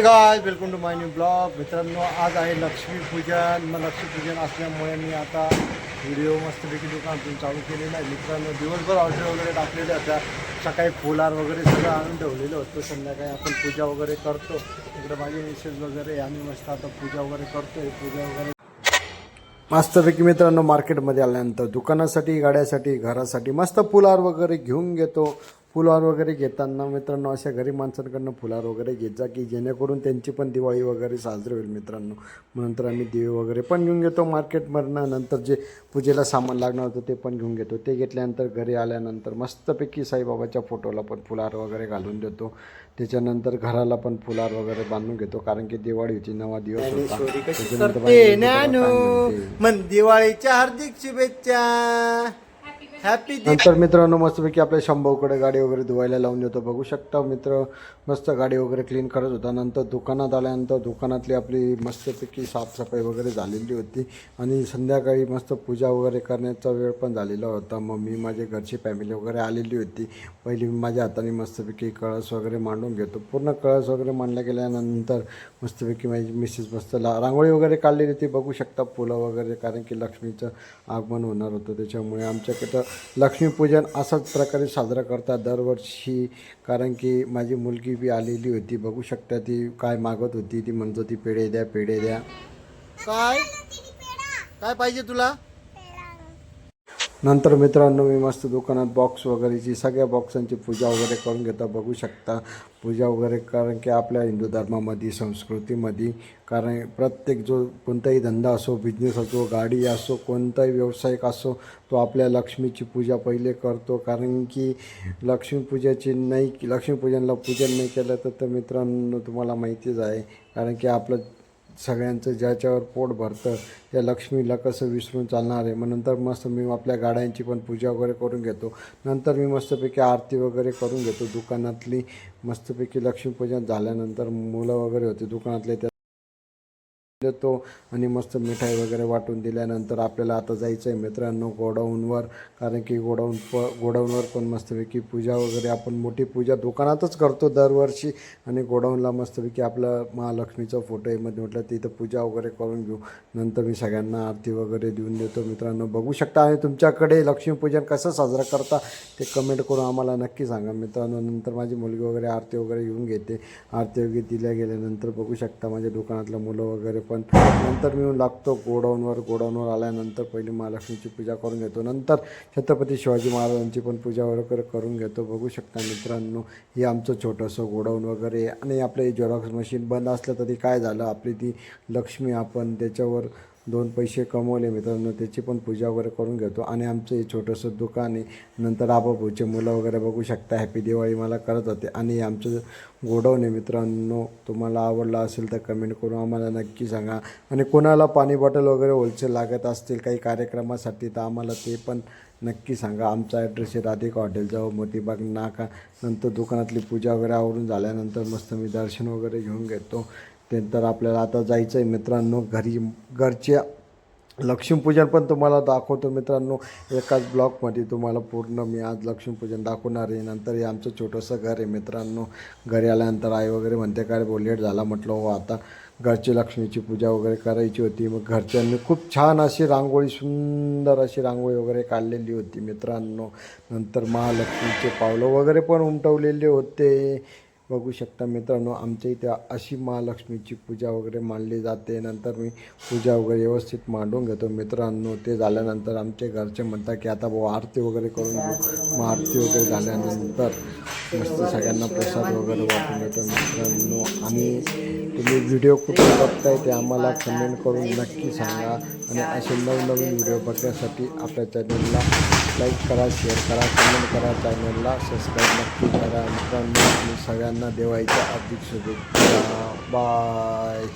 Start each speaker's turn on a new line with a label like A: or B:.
A: Hey guys welcome to my new blog मित्रांनो आज आहे लक्ष्मीपूजन मग लक्ष्मीपूजन असल्यामुळे मी आता व्हिडिओ मस्तपैकी दुकानातून चालू केलेलं आहे. मित्रांनो दिवसभर ऑर्डर वगैरे टाकलेले होत्या सकाळी फुलार वगैरे सगळं आणून ठेवलेलं होतं. संध्याकाळी आपण पूजा वगैरे करतो. इकडे माझे मिसेस वगैरे आम्ही मस्त आता पूजा वगैरे करतोय. पूजा वगैरे मस्तपैकी मित्रांनो मार्केटमध्ये आल्यानंतर दुकानासाठी गाड्यासाठी घरासाठी मस्त फुलार वगैरे घेऊन घेतो. फुलार वगैरे घेताना मित्रांनो अशा गरीब माणसांकडनं फुलार वगैरे घेत जा की जेणेकरून त्यांची पण दिवाळी वगैरे साजरी होईल मित्रांनो. नंतर आम्ही दिवे वगैरे पण घेऊन घेतो. मार्केटमधनं नंतर जे पूजेला सामान लागणार होतं ते पण घेऊन घेतो. ते घेतल्यानंतर घरी आल्यानंतर मस्तपैकी साईबाबाच्या फोटोला पण फुलार वगैरे घालून देतो. त्याच्यानंतर घराला पण फुलार वगैरे बांधून घेतो. कारण की दिवाळी होती नवा दिवस
B: दिवाळीच्या हार्दिक शुभेच्छा. हॅपी
A: नंतर मित्रांनो मस्तपैकी आपल्या शंभूकडे गाडी वगैरे धुवायला लावून देतो. बघू शकता मित्र मस्त गाडी वगैरे क्लीन करत होता. नंतर दुकानात आल्यानंतर दुकानातली आपली मस्तपैकी साफसफाई वगैरे झालेली होती. आणि संध्याकाळी मस्त पूजा वगैरे करण्याचा वेळ पण झालेला होता. मग मी माझ्या घरची फॅमिली वगैरे आलेली होती. पहिली मी माझ्या हाताने मस्तपैकी कळस वगैरे मांडून घेतो. पूर्ण कळस वगैरे मांडल्या गेल्यानंतर मस्तपैकी माझी मिसेस मस्त ला रांगोळी वगैरे काढलेली होती. बघू शकता फुलं वगैरे कारण की लक्ष्मीचं आगमन होणार होतं. त्याच्यामुळे आमच्याकडं लक्ष्मीपूजन असाच प्रकारे साजरा करतात दरवर्षी. कारण की माझी मुलगी बी आलेली होती. बघू शकता ती काय मागत होती. ती म्हणत होती पेढे द्या पेढे द्या.
B: काय? काय पाहिजे तुला?
A: नंतर मित्रांनो मी मस्त दुकानात बॉक्स वगैरेची सगळ्या बॉक्सांची पूजा वगैरे करून घेता. बघू शकता पूजा वगैरे कारण की आपल्या हिंदू धर्मामध्ये संस्कृतीमध्ये कारण प्रत्येक जो कोणताही धंदा असो बिझनेस असो गाडी असो कोणताही व्यावसायिक असो तो आपल्या लक्ष्मीची पूजा पहिले करतो. कारण की लक्ष्मीपूजाची नाही लक्ष्मीपूजनला पूजन नाही केलं तर मित्रांनो तुम्हाला माहितीच आहे. कारण की आपलं सगळ्यांचं ज्याच्यावर पोट भरतं त्या लक्ष्मीला कसं विसरून चालणार आहे? मग नंतर मस्त मी आपल्या गाड्यांची पण पूजा वगैरे करून घेतो. नंतर मी मस्तपैकी आरती वगैरे करून घेतो. दुकानातली मस्तपैकी लक्ष्मीपूजन झाल्यानंतर मुलं वगैरे होते. दुकानातले त्या देतो आणि मस्त मिठाई वगैरे वाटून दिल्यानंतर आपल्याला आता जायचं आहे मित्रांनो गोडाऊनवर. कारण की गोडाऊन प गोडाऊनवर पण मस्तपैकी पूजा वगैरे आपण मोठी पूजा दुकानातच करतो दरवर्षी. आणि गोडाऊनला मस्तपैकी आपला महालक्ष्मीचा फोटो आहे. मध्ये म्हटलं तिथं पूजा वगैरे करून घेऊ. नंतर मी सगळ्यांना आरती वगैरे देऊन देतो. मित्रांनो बघू शकता आणि तुमच्याकडे लक्ष्मीपूजन कसं साजरा करता ते कमेंट करून आम्हाला नक्की सांगा. मित्रांनो नंतर माझी मुलगी वगैरे आरती वगैरे घेऊन घेते. आरती वगैरे दिल्या गेल्यानंतर बघू शकता माझ्या दुकानातलं मुलं वगैरे पण नंतर मी लागतो. गोडाऊनवर गोडाऊनवर आल्यानंतर पहिली महालक्ष्मीची पूजा करून घेतो. नंतर छत्रपती शिवाजी महाराजांची पण पूजा वगैरे करून घेतो. बघू शकता मित्रांनो हे आमचं छोटंसं गोडाऊन वगैरे आणि आपलं झेरॉक्स मशीन बंद असलं तरी काय झालं? आपली ती लक्ष्मी आपण त्याच्यावर दोन पैसे कमवले मित्रांनो त्याची पण पूजा वगैरे करून घेतो. आणि आमचं हे छोटंसं दुकान आहे. नंतर आबापूचे मुलं वगैरे बघू शकता. हॅपी दिवाळी मला करत होते. आणि आमचं गोडवणे मित्रांनो. तुम्हाला आवडला असेल तर कमेंट करून आम्हाला नक्की सांगा. आणि कोणाला पाणी बॉटल वगैरे होलसेल लागत असतील काही कार्यक्रमासाठी तर आम्हाला ते पण नक्की सांगा. आमचा ॲड्रेस आहे राधिका हॉटेलजवळ मोतीबाग नाका. नंतर दुकानातली पूजा वगैरे आवरून झाल्यानंतर मस्त मी दर्शन वगैरे घेऊन घेतो. त्यानंतर आपल्याला आता जायचं आहे मित्रांनो घरी घरच्या लक्ष्मीपूजन पण तुम्हाला दाखवतो मित्रांनो. एकाच ब्लॉकमध्ये तुम्हाला पूर्ण मी आज लक्ष्मीपूजन दाखवणार आहे. नंतर हे आमचं छोटंसं घर आहे मित्रांनो. घरी आल्यानंतर आई वगैरे म्हणते काय बोलेट झाला. म्हटलं हो आता घरची लक्ष्मीची पूजा वगैरे करायची होती. मग घरच्यांनी खूप छान अशी रांगोळी सुंदर अशी रांगोळी वगैरे काढलेली होती मित्रांनो. नंतर महालक्ष्मीचे पावलं वगैरे पण उमटवलेले होते. बघू शकता मित्रांनो आमच्या इथे अशी महालक्ष्मीची पूजा वगैरे मांडली जाते. नंतर मी पूजा वगैरे व्यवस्थित मांडून घेतो मित्रांनो. ते झाल्यानंतर आमचे घरचे म्हणतात की आता भाऊ आरती वगैरे करून घेऊ मग आरती वगैरे झाल्यानंतर मस्त सगळ्यांना प्रसाद वगैरे वाटून देतो मित्रांनो. आणि तुम्ही व्हिडिओ कुठे बघताय ते आम्हाला कमेंट करून नक्की सांगा. आणि असे नवनवीन व्हिडिओ बघण्यासाठी आपल्या चॅनलला लाईक करा शेअर करा कमेंट करा चॅनलला सबस्क्राईब नक्की करा. मित्रांनो आणि सगळ्यांना देवायच्या अधिक शुभेच्छा. बाय.